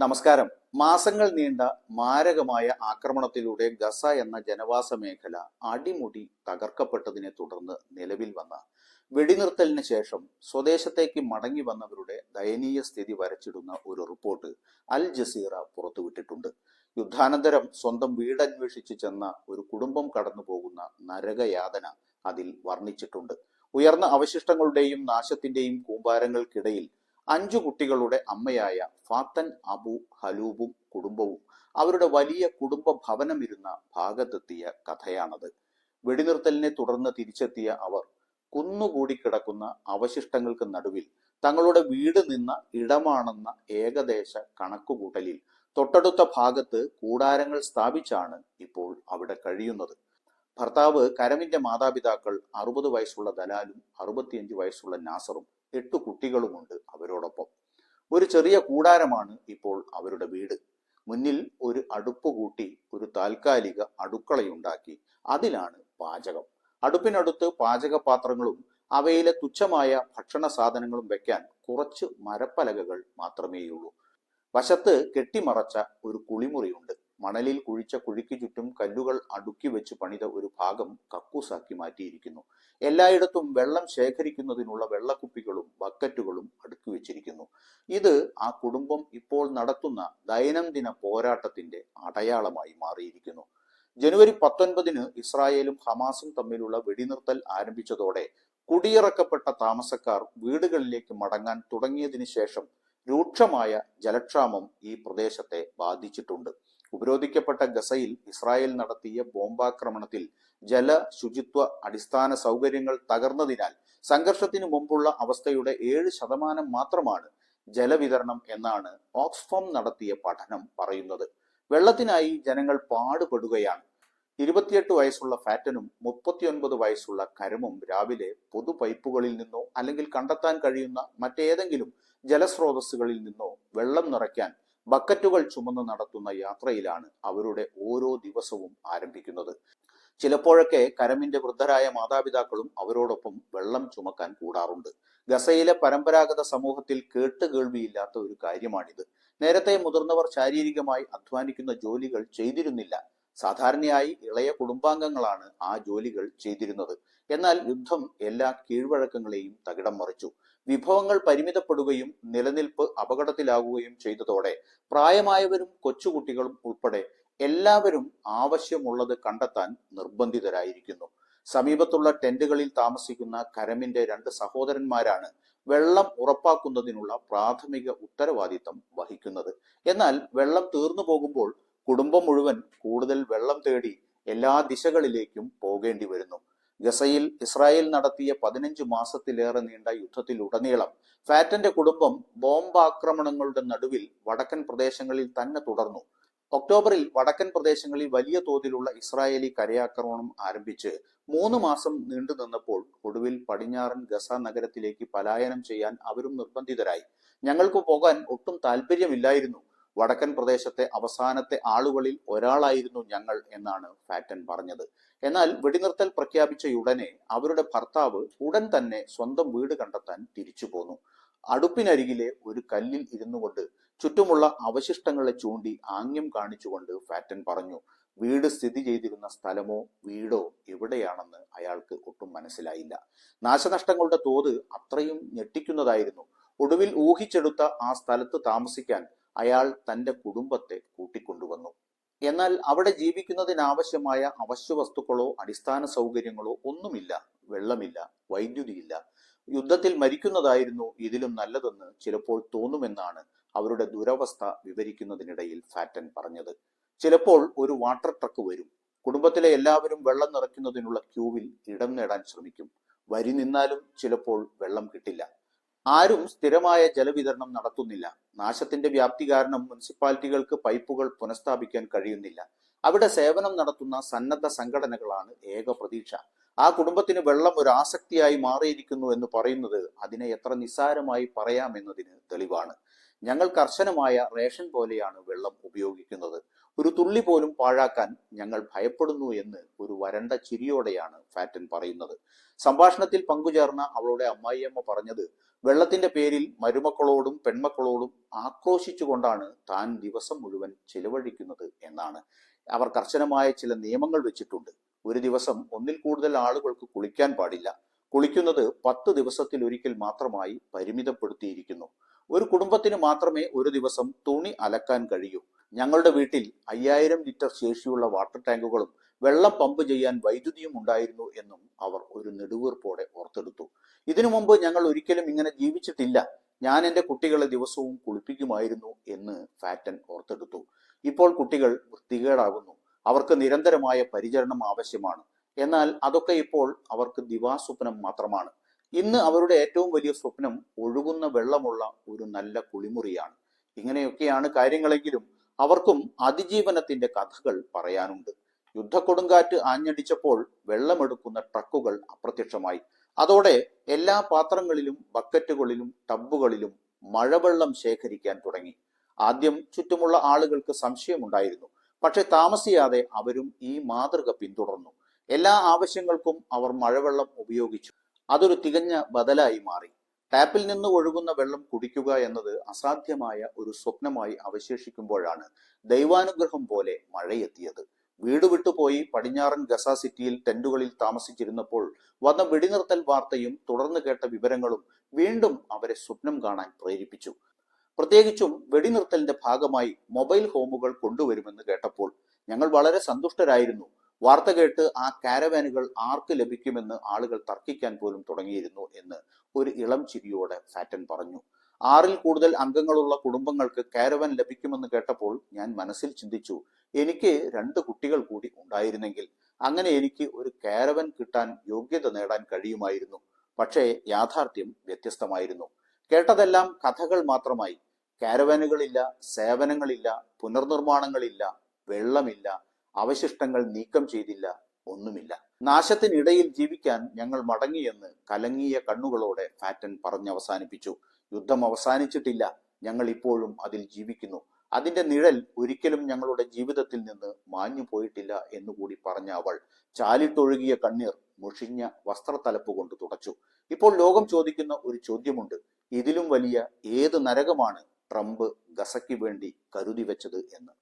നമസ്കാരം. മാസങ്ങൾ നീണ്ട മാരകമായ ആക്രമണത്തിലൂടെ ഗസ എന്ന ജനവാസ മേഖല അടിമുടി തകർക്കപ്പെട്ടതിനെ തുടർന്ന് നിലവിൽ വന്ന വെടിനിർത്തലിന് ശേഷം സ്വദേശത്തേക്ക് മടങ്ങി വന്നവരുടെ ദയനീയ സ്ഥിതി വരച്ചിടുന്ന ഒരു റിപ്പോർട്ട് അൽ ജസീറ പുറത്തുവിട്ടിട്ടുണ്ട്. യുദ്ധാനന്തരം സ്വന്തം വീടന്വേഷിച്ച് ചെന്ന ഒരു കുടുംബം കടന്നു പോകുന്ന നരകയാതന അതിൽ വർണിച്ചിട്ടുണ്ട്. ഉയർന്ന അവശിഷ്ടങ്ങളുടെയും നാശത്തിന്റെയും കൂമ്പാരങ്ങൾക്കിടയിൽ അഞ്ചു കുട്ടികളുടെ അമ്മയായ ഫാത്തൻ അബു ഹലൂബും കുടുംബവും അവരുടെ വലിയ കുടുംബ ഭവനമിരുന്ന ഭാഗത്തെത്തിയ കഥയാണത്. വെടിനിർത്തലിനെ തുടർന്ന് തിരിച്ചെത്തിയ അവർ കുന്നുകൂടി കിടക്കുന്ന അവശിഷ്ടങ്ങൾക്ക് നടുവിൽ തങ്ങളുടെ വീട് നിന്ന ഇടമാണെന്ന ഏകദേശ കണക്കുകൂട്ടലിൽ തൊട്ടടുത്ത ഭാഗത്ത് കൂടാരങ്ങൾ സ്ഥാപിച്ചാണ് ഇപ്പോൾ അവിടെ കഴിയുന്നത്. ഭർത്താവ് കരമിന്റെ മാതാപിതാക്കൾ അറുപത് വയസ്സുള്ള ദലാലും അറുപത്തിയഞ്ച് വയസ്സുള്ള നാസറും എട്ടു കുട്ടികളുമുണ്ട് അവരോടൊപ്പം ഒരു ചെറിയ കൂടാരമാണ് ഇപ്പോൾ അവരുടെ വീട്. മുന്നിൽ ഒരു അടുപ്പ് കൂട്ടി ഒരു താൽക്കാലിക അടുക്കളയുണ്ടാക്കി. അതിലാണ് പാചകം. അടുപ്പിനടുത്ത് പാചകപാത്രങ്ങളും അവയിലെ തുച്ഛമായ ഭക്ഷണ സാധനങ്ങളും വെക്കാൻ കുറച്ച് മരപ്പലകകൾ മാത്രമേയുള്ളൂ. വശത്ത് കെട്ടിമറച്ച ഒരു കുളിമുറിയുണ്ട്. മണലിൽ കുഴിച്ച കുഴിക്ക് ചുറ്റും കല്ലുകൾ അടുക്കി വെച്ച് പണിത ഒരു ഭാഗം കക്കൂസാക്കി മാറ്റിയിരിക്കുന്നു. എല്ലായിടത്തും വെള്ളം ശേഖരിക്കുന്നതിനുള്ള വെള്ളക്കുപ്പികളും ബക്കറ്റുകളും ഇത് ആ കുടുംബം ഇപ്പോൾ നടത്തുന്ന ദൈനംദിന പോരാട്ടത്തിന്റെ അടയാളമായി മാറിയിരിക്കുന്നു. ജനുവരി പത്തൊൻപതിന് ഇസ്രായേലും ഹമാസും തമ്മിലുള്ള വെടിനിർത്തൽ ആരംഭിച്ചതോടെ കുടിയിറക്കപ്പെട്ട താമസക്കാർ വീടുകളിലേക്ക് മടങ്ങാൻ തുടങ്ങിയതിനു ശേഷം രൂക്ഷമായ ജലക്ഷാമം ഈ പ്രദേശത്തെ ബാധിച്ചിട്ടുണ്ട്. ഉപരോധിക്കപ്പെട്ട ഗസയിൽ ഇസ്രായേൽ നടത്തിയ ബോംബാക്രമണത്തിൽ ജല ശുചിത്വ അടിസ്ഥാന സൗകര്യങ്ങൾ തകർന്നതിനാൽ സംഘർഷത്തിനു മുമ്പുള്ള അവസ്ഥയുടെ ഏഴ് ശതമാനം മാത്രമാണ് ജലവിതരണം എന്നാണ് ഓക്സ്ഫോം നടത്തിയ പഠനം പറയുന്നത്. വെള്ളത്തിനായി ജനങ്ങൾ പാടുപെടുകയാണ്. ഇരുപത്തിയെട്ട് വയസ്സുള്ള ഫാറ്റനും മുപ്പത്തിയൊൻപത് വയസ്സുള്ള കരമും രാവിലെ പൊതു പൈപ്പുകളിൽ നിന്നോ അല്ലെങ്കിൽ കണ്ടെത്താൻ കഴിയുന്ന മറ്റേതെങ്കിലും ജലസ്രോതസ്സുകളിൽ നിന്നോ വെള്ളം നിറയ്ക്കാൻ ബക്കറ്റുകൾ ചുമന്ന് നടത്തുന്ന യാത്രയിലാണ് അവരുടെ ഓരോ ദിവസവും ആരംഭിക്കുന്നത്. ചിലപ്പോഴൊക്കെ കരമിന്റെ വൃദ്ധരായ മാതാപിതാക്കളും അവരോടൊപ്പം വെള്ളം ചുമക്കാൻ കൂടാറുണ്ട്. ഗസയിലെ പരമ്പരാഗത സമൂഹത്തിൽ കേട്ടുകേൾവിയില്ലാത്ത ഒരു കാര്യമാണിത്. നേരത്തെ മുതിർന്നവർ ശാരീരികമായി അധ്വാനിക്കുന്ന ജോലികൾ ചെയ്തിരുന്നില്ല. സാധാരണയായി ഇളയ കുടുംബാംഗങ്ങളാണ് ആ ജോലികൾ ചെയ്തിരുന്നത്. എന്നാൽ യുദ്ധം എല്ലാ കീഴ്വഴക്കങ്ങളെയും തകിടം മറിച്ചു. വിഭവങ്ങൾ പരിമിതപ്പെടുകയും നിലനിൽപ്പ് അപകടത്തിലാകുകയും ചെയ്തതോടെ പ്രായമായവരും കൊച്ചുകുട്ടികളും ഉൾപ്പെടെ എല്ലാവരും ആവശ്യമുള്ളത് കണ്ടെത്താൻ നിർബന്ധിതരായിരിക്കുന്നു. സമീപത്തുള്ള ടെന്റുകളിൽ താമസിക്കുന്ന കരമിന്റെ രണ്ട് സഹോദരന്മാരാണ് വെള്ളം ഉറപ്പാക്കുന്നതിനുള്ള പ്രാഥമിക ഉത്തരവാദിത്തം വഹിക്കുന്നത്. എന്നാൽ വെള്ളം തീർന്നു പോകുമ്പോൾ കുടുംബം മുഴുവൻ കൂടുതൽ വെള്ളം തേടി എല്ലാ ദിശകളിലേക്കും പോകേണ്ടി വരുന്നു. ഗസയിൽ ഇസ്രായേൽ നടത്തിയ പതിനഞ്ച് മാസത്തിലേറെ നീണ്ട യുദ്ധത്തിലുടനീളം ഫാറ്റന്റെ കുടുംബം ബോംബാക്രമണങ്ങളുടെ നടുവിൽ വടക്കൻ പ്രദേശങ്ങളിൽ തന്നെ തുടർന്നു. ഒക്ടോബറിൽ വടക്കൻ പ്രദേശങ്ങളിൽ വലിയ തോതിലുള്ള ഇസ്രായേലി കരയാക്രമണം ആരംഭിച്ച് മൂന്ന് മാസം നീണ്ടു നിന്നപ്പോൾ ഒടുവിൽ പടിഞ്ഞാറൻ ഗസ നഗരത്തിലേക്ക് പലായനം ചെയ്യാൻ അവരും നിർബന്ധിതരായി. ഞങ്ങൾക്ക് പോകാൻ ഒട്ടും താല്പര്യമില്ലായിരുന്നു വടക്കൻ പ്രദേശത്തെ അവസാനത്തെ ആളുകളിൽ ഒരാളായിരുന്നു ഞങ്ങൾ എന്നാണ് ഫാറ്റൻ പറഞ്ഞത്. എന്നാൽ വെടിനിർത്തൽ പ്രഖ്യാപിച്ചയുടനെ അവരുടെ ഭർത്താവ് ഉടൻ തന്നെ സ്വന്തം വീട് കണ്ടെത്താൻ തിരിച്ചു പോന്നു അടുപ്പിനരികിലെ ഒരു കല്ലിൽ ഇരുന്നു കൊണ്ട് ചുറ്റുമുള്ള അവശിഷ്ടങ്ങളെ ചൂണ്ടി ആംഗ്യം കാണിച്ചുകൊണ്ട് ഫാറ്റൻ പറഞ്ഞു വീട് സ്ഥിതി ചെയ്തിരുന്ന സ്ഥലമോ വീടോ എവിടെയാണെന്ന് അയാൾക്ക് ഒട്ടും മനസ്സിലായില്ല. നാശനഷ്ടങ്ങളുടെ തോത് അത്രയും ഞെട്ടിക്കുന്നതായിരുന്നു. ഒടുവിൽ ഊഹിച്ചെടുത്ത ആ സ്ഥലത്ത് താമസിക്കാൻ അയാൾ തന്റെ കുടുംബത്തെ കൂട്ടിക്കൊണ്ടുവന്നു. എന്നാൽ അവിടെ ജീവിക്കുന്നതിനാവശ്യമായ അവശ്യ വസ്തുക്കളോ അടിസ്ഥാന സൗകര്യങ്ങളോ ഒന്നുമില്ല വെള്ളമില്ല വൈദ്യുതിയില്ല. യുദ്ധത്തിൽ മരിക്കുന്നതായിരുന്നു ഇതിലും നല്ലതെന്ന് ചിലപ്പോൾ തോന്നുമെന്നാണ് അവരുടെ ദുരവസ്ഥ വിവരിക്കുന്നതിനിടയിൽ ഫാറ്റൻ പറഞ്ഞത്. ചിലപ്പോൾ ഒരു വാട്ടർ ട്രക്ക് വരും. കുടുംബത്തിലെ എല്ലാവരും വെള്ളം നിറയ്ക്കുന്നതിനുള്ള ക്യൂവിൽ ഇടം നേടാൻ ശ്രമിക്കും. വരി നിന്നാലും ചിലപ്പോൾ വെള്ളം കിട്ടില്ല. ആരും സ്ഥിരമായ ജലവിതരണം നടത്തുന്നില്ല. നാശത്തിന്റെ വ്യാപ്തി കാരണം മുനിസിപ്പാലിറ്റികൾക്ക് പൈപ്പുകൾ പുനഃസ്ഥാപിക്കാൻ കഴിയുന്നില്ല. അവിടെ സേവനം നടത്തുന്ന സന്നദ്ധ സംഘടനകളാണ് ഏക പ്രതീക്ഷ. ആ കുടുംബത്തിന് വെള്ളം ഒരു ആസക്തിയായി മാറിയിരിക്കുന്നു എന്ന് പറയുന്നത് അതിനെ എത്ര നിസ്സാരമായി പറയാമെന്നതിന് തെളിവാണ്. ഞങ്ങൾ കർശനമായ റേഷൻ പോലെയാണ് വെള്ളം ഉപയോഗിക്കുന്നത്. ഒരു തുള്ളി പോലും പാഴാക്കാൻ ഞങ്ങൾ ഭയപ്പെടുന്നു എന്ന് ഒരു വരണ്ട ചിരിയോടെയാണ് ഫാറ്റൻ പറയുന്നത്. സംഭാഷണത്തിൽ പങ്കുചേർന്ന അവളുടെ അമ്മായിയമ്മ പറഞ്ഞത് വെള്ളത്തിന്റെ പേരിൽ മരുമക്കളോടും പെൺമക്കളോടും ആക്രോശിച്ചുകൊണ്ടാണ് താൻ ദിവസം മുഴുവൻ ചിലവഴിക്കുന്നത് എന്നാണ്. അവർ കർശനമായ ചില നിയമങ്ങൾ വെച്ചിട്ടുണ്ട്. ഒരു ദിവസം ഒന്നിൽ കൂടുതൽ ആളുകൾക്ക് കുളിക്കാൻ പാടില്ല. കുളിക്കുന്നത് പത്ത് ദിവസത്തിൽ ഒരിക്കൽ മാത്രമായി പരിമിതപ്പെടുത്തിയിരിക്കുന്നു. ഒരു കുടുംബത്തിന് മാത്രമേ ഒരു ദിവസം തുണി അലക്കാൻ കഴിയൂ. ഞങ്ങളുടെ വീട്ടിൽ അയ്യായിരം ലിറ്റർ ശേഷിയുള്ള വാട്ടർ ടാങ്കുകളും വെള്ളം പമ്പ് ചെയ്യാൻ വൈദ്യുതിയും ഉണ്ടായിരുന്നു എന്നും അവർ ഒരു നെടുവീർപ്പോടെ ഓർത്തെടുത്തു. ഇതിനു മുമ്പ് ഞങ്ങൾ ഒരിക്കലും ഇങ്ങനെ ജീവിച്ചിട്ടില്ല. ഞാൻ എന്റെ കുട്ടികളെ ദിവസവും കുളിപ്പിക്കുമായിരുന്നു എന്ന് ഫാറ്റൻ ഓർത്തെടുത്തു. ഇപ്പോൾ കുട്ടികൾ വൃത്തികേടാകുന്നു. അവർക്ക് നിരന്തരമായ പരിചരണം ആവശ്യമാണ്. എന്നാൽ അതൊക്കെ ഇപ്പോൾ അവർക്ക് ദിവാസ്വപ്നം മാത്രമാണ്. ഇന്ന് അവരുടെ ഏറ്റവും വലിയ സ്വപ്നം ഒഴുകുന്ന വെള്ളമുള്ള ഒരു നല്ല കുളിമുറിയാണ്. ഇങ്ങനെയൊക്കെയാണ് കാര്യങ്ങളെങ്കിലും അവർക്കും അതിജീവനത്തിന്റെ കഥകൾ പറയാനുണ്ട്. യുദ്ധക്കൊടുങ്കാറ്റ് ആഞ്ഞടിച്ചപ്പോൾ വെള്ളമെടുക്കുന്ന ട്രക്കുകൾ അപ്രത്യക്ഷമായി. അതോടെ എല്ലാ പാത്രങ്ങളിലും ബക്കറ്റുകളിലും ടബുകളിലും മഴവെള്ളം ശേഖരിക്കാൻ തുടങ്ങി. ആദ്യം ചുറ്റുമുള്ള ആളുകൾക്ക് സംശയമുണ്ടായിരുന്നു. പക്ഷെ താമസിയാതെ അവരും ഈ മാതൃക പിന്തുടർന്നു. എല്ലാ ആവശ്യങ്ങൾക്കും അവർ മഴവെള്ളം ഉപയോഗിച്ചു. അതൊരു തികഞ്ഞ ബദലായി മാറി. ടാപ്പിൽ നിന്ന് ഒഴുകുന്ന വെള്ളം കുടിക്കുക എന്നത് അസാധ്യമായ ഒരു സ്വപ്നമായി അവശേഷിക്കുമ്പോഴാണ് ദൈവാനുഗ്രഹം പോലെ മഴയെത്തിയത്. വീട് വിട്ടുപോയി പടിഞ്ഞാറൻ ഗസ സിറ്റിയിൽ ടെന്റുകളിൽ താമസിച്ചിരുന്നപ്പോൾ വന്ന വെടിനിർത്തൽ വാർത്തയും തുടർന്ന് കേട്ട വിവരങ്ങളും വീണ്ടും അവരെ സ്വപ്നം കാണാൻ പ്രേരിപ്പിച്ചു. പ്രത്യേകിച്ചും വെടിനിർത്തലിന്റെ ഭാഗമായി മൊബൈൽ ഹോമുകൾ കൊണ്ടുവരുമെന്ന് കേട്ടപ്പോൾ ഞങ്ങൾ വളരെ സന്തുഷ്ടരായിരുന്നു. വാർത്ത കേട്ട് ആ കാരവാനുകൾ ആർക്ക് ലഭിക്കുമെന്ന് ആളുകൾ തർക്കിക്കാൻ പോലും തുടങ്ങിയിരുന്നു എന്ന് ഒരു ഇളം ചിരിയോടെ ഫാറ്റൻ പറഞ്ഞു. ആറിൽ കൂടുതൽ അംഗങ്ങളുള്ള കുടുംബങ്ങൾക്ക് കാരവൻ ലഭിക്കുമെന്ന് കേട്ടപ്പോൾ ഞാൻ മനസ്സിൽ ചിന്തിച്ചു എനിക്ക് രണ്ട് കുട്ടികൾ കൂടി ഉണ്ടായിരുന്നെങ്കിൽ അങ്ങനെ എനിക്ക് ഒരു കാരവൻ കിട്ടാൻ യോഗ്യത നേടാൻ കഴിയുമായിരുന്നു. പക്ഷേ യാഥാർത്ഥ്യം വ്യത്യസ്തമായിരുന്നു. കേട്ടതെല്ലാം കഥകൾ മാത്രമായി. കാരവാനുകളില്ല സേവനങ്ങളില്ല പുനർനിർമ്മാണങ്ങളില്ല വെള്ളമില്ല അവശിഷ്ടങ്ങൾ നീക്കം ചെയ്തില്ല ഒന്നുമില്ല. നാശത്തിനിടയിൽ ജീവിക്കാൻ ഞങ്ങൾ മടങ്ങിയെന്ന് കലങ്ങിയ കണ്ണുകളോടെ ഫാറ്റൻ പറഞ്ഞവസാനിപ്പിച്ചു. യുദ്ധം അവസാനിച്ചിട്ടില്ല ഞങ്ങൾ ഇപ്പോഴും അതിൽ ജീവിക്കുന്നു. അതിന്റെ നിഴൽ ഒരിക്കലും ഞങ്ങളുടെ ജീവിതത്തിൽ നിന്ന് മാഞ്ഞു പോയിട്ടില്ല എന്നുകൂടി പറഞ്ഞ അവൾ ചാലിട്ടൊഴുകിയ കണ്ണീർ മുഷിഞ്ഞ വസ്ത്രത്തലപ്പ് കൊണ്ട് തുടച്ചു. ഇപ്പോൾ ലോകം ചോദിക്കുന്ന ഒരു ചോദ്യമുണ്ട്. ഇതിലും വലിയ ഏത് നരകമാണ് ട്രംപ് ഗസയ്ക്ക് വേണ്ടി കരുതി വെച്ചത് എന്ന്.